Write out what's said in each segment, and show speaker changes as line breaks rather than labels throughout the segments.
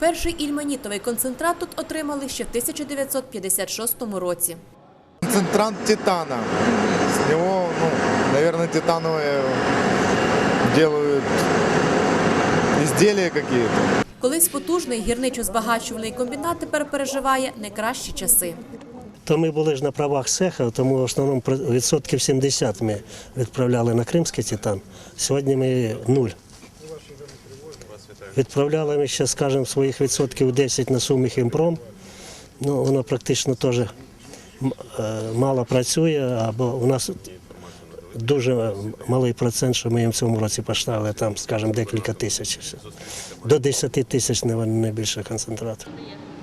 Перший ільменітовий концентрат тут отримали ще в 1956 році.
Концентрант титана. С него, ну, наверное, титановые делают изделия какие-то.
Колись потужний гірничо-збагачувальний комбінат тепер переживає найкращі часи.
То ми були ж на правах цеха, тому в основному про- відсотків 70 ми відправляли на кримський титан. Сьогодні ми нуль. Відправляли ми ще, скажімо, своїх відсотків 10 на сумі хімпром. Ну, воно практично теж е, мало працює, або у нас дуже малий процент, що ми їм в цьому році поставили, там, скажімо, декілька тисяч. До 10 тисяч не, більше концентрату.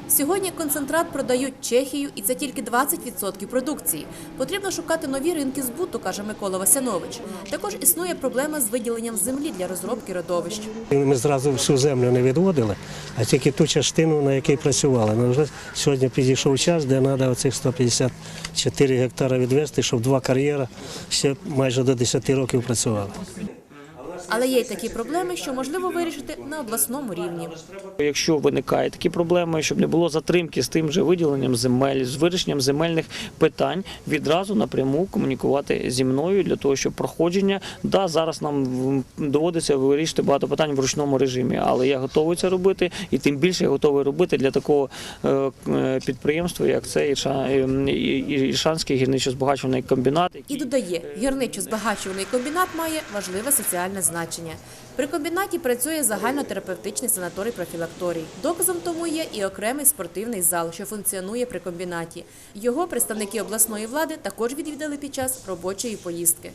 Сьогодні концентрат продають Чехію, і це тільки 20% продукції. Потрібно шукати нові ринки збуту, каже Микола Васянович. Також існує проблема з виділенням землі для розробки родовищ.
Ми зразу всю землю не відводили, а тільки ту частину, на якій працювали. Ну, вже сьогодні підійшов час, де треба оцих 154 гектари відвести, щоб два кар'єри ще майже до 10 років працювали.
Але є й такі проблеми, що можливо вирішити на обласному рівні.
Якщо виникають такі проблеми, щоб не було затримки з тим же виділенням земель, з вирішенням земельних питань, відразу напряму комунікувати зі мною для того, щоб проходження, да, зараз нам доводиться вирішити багато питань в ручному режимі, але я готовий це робити, і тим більше я готовий робити для такого е, е, підприємства, як це Іршанський гірничо-збагачувальний комбінат.
І додає, гірничо-збагачувальний комбінат має важливе соціальне значення. При комбінаті працює загальнотерапевтичний санаторій профілакторій. Доказом тому є і окремий спортивний зал, що функціонує при комбінаті. Його представники обласної влади також відвідали під час робочої поїздки.